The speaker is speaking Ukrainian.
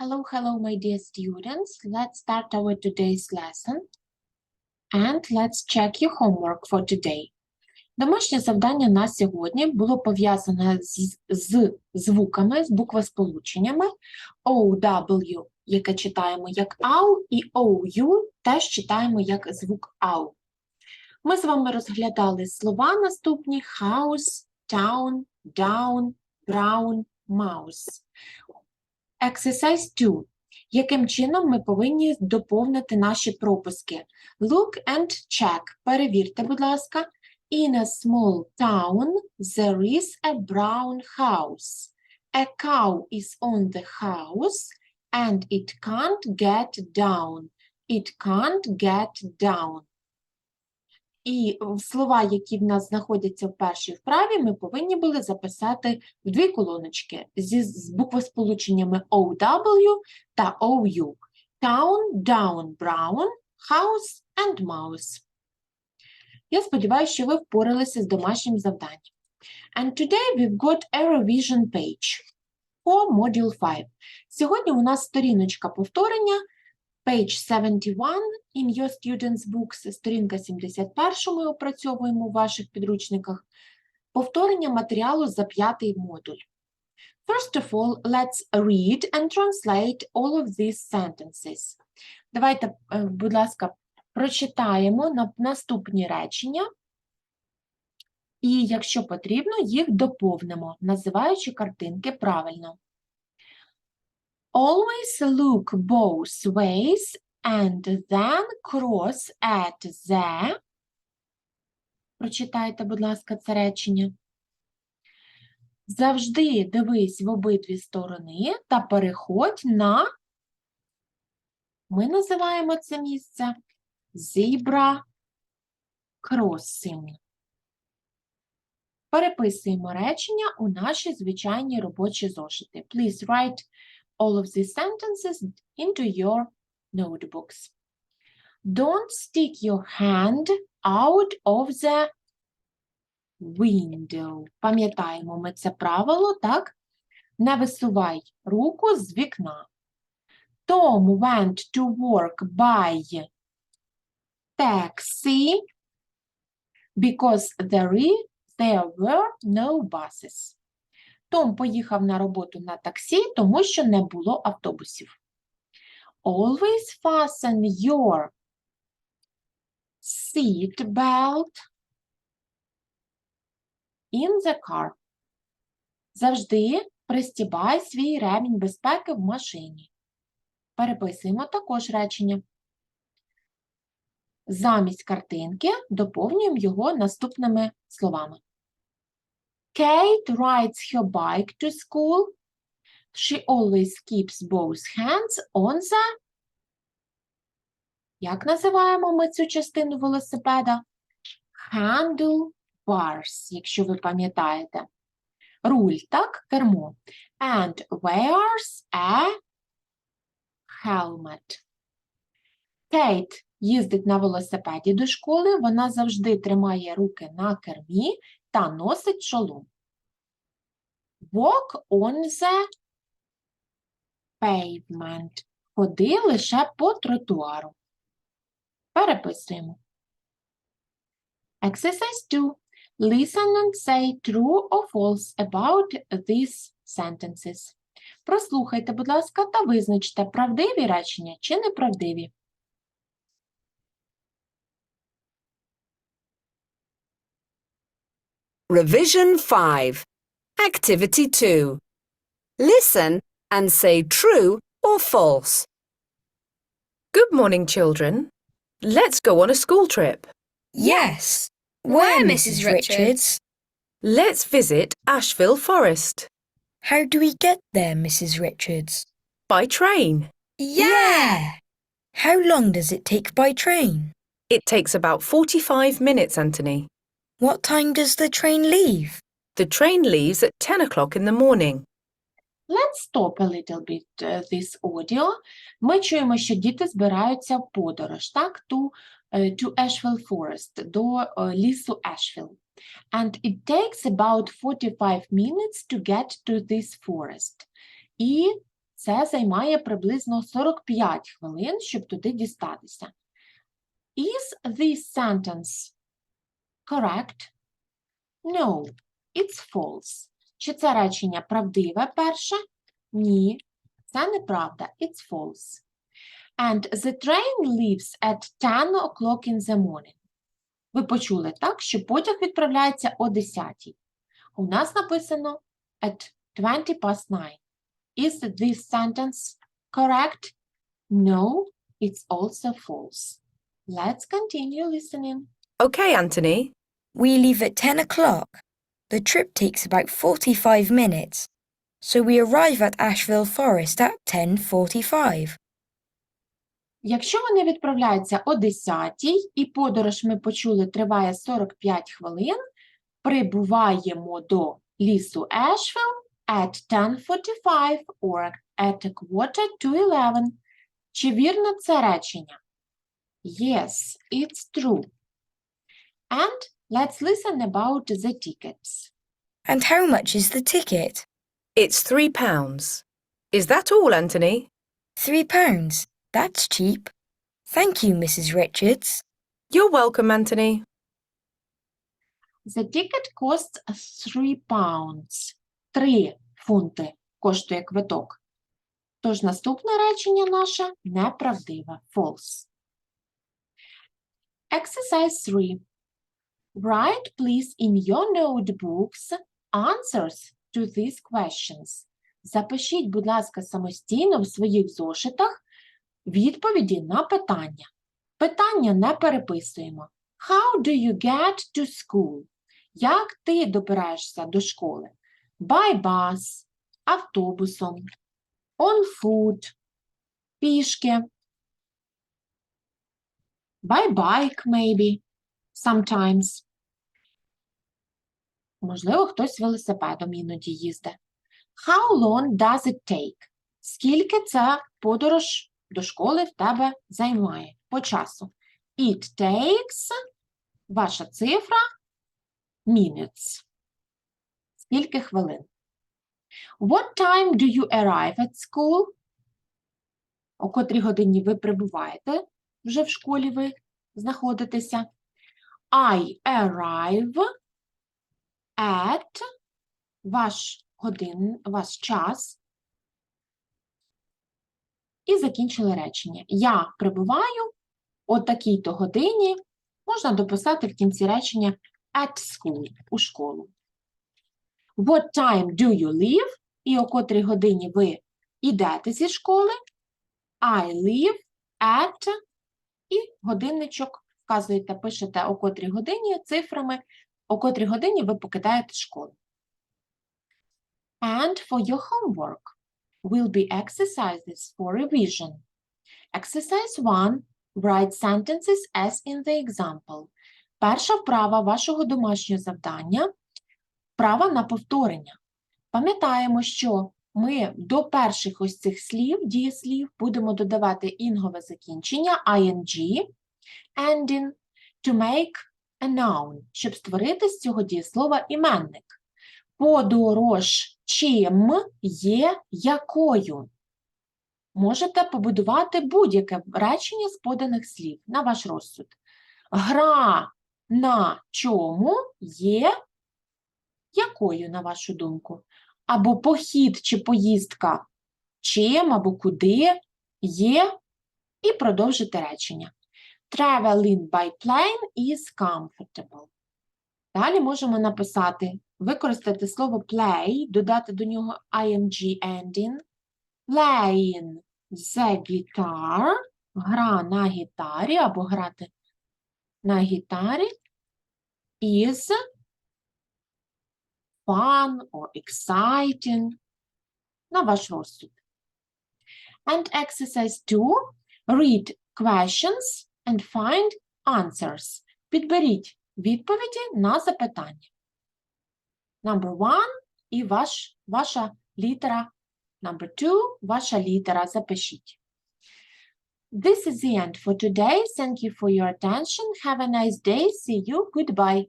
Hello, hello, my dear students. Let's start our today's lesson. And let's check your homework for today. Домашнє завдання на сьогодні було пов'язане з, з звуками, з буквосполученнями OW, яке читаємо як АУ, і OU теж читаємо як звук АУ. Ми з вами розглядали слова наступні house, town, down, brown, mouse. Exercise 2. Яким чином ми повинні доповнити наші пропуски? Look and check. Перевірте, будь ласка. In a small town, there is a brown house. A cow is on the house and it can't get down. It can't get down. І слова, які в нас знаходяться в першій вправі, ми повинні були записати в дві колоночки зі з буквосполученнями OW та OU. Town, down, brown, house and mouse. Я сподіваюся, що ви впоралися з домашнім завданням. And today we've got a revision page for Module 5. Сьогодні у нас сторіночка повторення Page 71 in your students' books, сторінка 71 ми опрацьовуємо у ваших підручниках. Повторення матеріалу за п'ятий модуль. First of all, let's read and translate all of these sentences. Давайте, е, будь ласка, прочитаємо наступні речення. І, якщо потрібно, їх доповнимо, називаючи картинки правильно. Always look both ways and then cross at the. Прочитайте, будь ласка, це речення. Завжди дивись в обидві сторони та переходь на. Ми називаємо це місце zebra crossing. Переписуємо речення у наші звичайні робочі зошити. Please write all of these sentences into your notebooks. Don't stick your hand out of the window. Пам'ятаємо ми це правило, так? Не висувай руку з вікна. Tom went to work by taxi because there, i- there were no buses. Том поїхав на роботу на таксі, тому що не було автобусів. Always fasten your seat belt in the car. Завжди пристібай свій ремінь безпеки в машині. Переписуємо також речення. Замість картинки доповнюємо його наступними словами. Kate rides her bike to school. She always keeps both hands on the. Як називаємо ми цю частину велосипеда? Handlebars, якщо ви пам'ятаєте. Руль, так, кермо. And wears a helmet. Кейт їздить на велосипеді до школи, вона завжди тримає руки на кермі та носить шолом. Walk on the pavement. Ходи лише по тротуару. Переписуємо. Exercise 2. Listen and say true or false about these sentences. Прослухайте, будь ласка, та визначте, правдиві речення чи неправдиві. Revision 5. Activity 2. Listen and say true or false. Good morning, children. Let's go on a school trip. Yes. Where, Mrs. Richards? Let's visit Asheville Forest How do we get there, Mrs. Richards? by train. Yeah! How long does it take by train? It takes about 45 minutes, Anthony. What time does the train leave? The train leaves at 10 o'clock in the morning. Let's stop a little bit uh, this audio. Ми чуємо, що діти збираються в подорож, так, to, uh, to Asheville Forest, до uh, лісу Asheville. And it takes about 45 minutes to get to this forest. І Це займає приблизно 45 хвилин, щоб туди дістатися. Is this sentence correct? No, it's false. Чи це речення правдиве перше? Ні, це неправда. It's false. And the train leaves at 10 o'clock in the morning. Ви почули, так, що потяг відправляється о 10. У нас написано at 20 past 9. Is this sentence correct? No, it's also false. Let's continue listening. OK, Anthony. We leave at 10 o'clock. The trip takes about 45 minutes. So we arrive at Asheville Forest at 10.45. Якщо вони відправляються о 10 і подорож ми почули триває 45 хвилин, прибуваємо до лісу Asheville at 10.45 or at a quarter to 11. Чи вірно це речення? Yes, it's true. And let's listen about the tickets. And how much is the ticket? It's three pounds. Is that all, Anthony? Three pounds. That's cheap. Thank you, Mrs. Richards. You're welcome, Anthony. The ticket costs 3 pounds. 3 фунти коштує квиток. Тож наступне речення наше неправдиве. False. Exercise 3. Write, please, in your notebooks answers to these questions. Запишіть, будь ласка, самостійно в своїх зошитах відповіді на питання. Питання не переписуємо. How do you get to school? Як ти добираєшся до школи? By bus, автобусом, on foot, пішки, by bike maybe, sometimes. Можливо, хтось велосипедом іноді їздить. How long does it take? Скільки ця подорож до школи в тебе займає по часу? It takes, ваша цифра, minutes. Скільки хвилин? What time do you arrive at school? О котрій годині ви прибуваєте вже в школі ви знаходитеся? I arrive at ваш годин, ваш час. І закінчили речення. Я прибуваю о такій-то годині. Можна дописати в кінці речення at school, у школу. What time do you leave? І о котрій годині ви йдете зі школи. I leave at і годинничок вказуєте, пишете о котрій годині цифрами, о котрій годині ви покидаєте школу. And for your homework will be exercises for revision. Exercise 1. Write sentences as in the example. Перша вправа вашого домашнього завдання вправа на повторення. Пам'ятаємо, що ми до перших ось цих слів, дієслів, будемо додавати інгове закінчення ing, ending, to make a noun, щоб створити з цього дієслова іменник. Подорож чим є якою. Можете побудувати будь-яке речення з поданих слів на ваш розсуд. Гра на чому є якою, на вашу думку? Або похід чи поїздка чим або куди є, і продовжити речення. Traveling by plane is comfortable. Далі можемо написати, використати слово play, додати до нього ing ending, playing the guitar, гра на гітарі або грати на гітарі is fun or exciting на ваш розсуд. And exercise 2. Read questions and find answers. Підберіть відповіді на запитання. Number one і ваш, ваша літера. Number two, ваша літера. Запишіть. This is the end for today. Thank you for your attention. Have a nice day. See you. Goodbye.